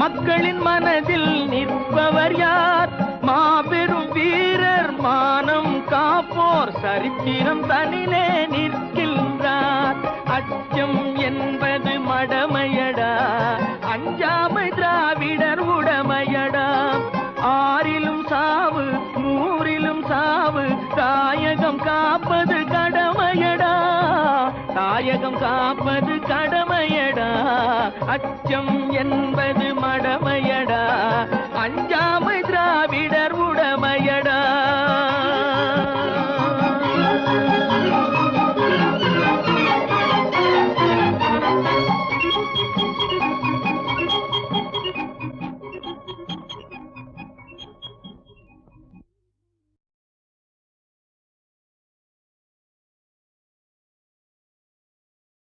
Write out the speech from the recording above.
மக்களின் மனதில் நிற்பவர் யார்? மாபெரும் வீரர் மானம் காப்போர் சரித்திரம் தனிலே நிற்கின்றார். அச்சம் என்பது மடமையடா. அஞ்சாமை திராவிடர் உடமையடா. ஆறிலும் சாவு நூறிலும் சாவு தாயகம் காப்பது கடமையடா. தாயகம் காப்பது கடமையடா. அச்சம் என்பது மடமை.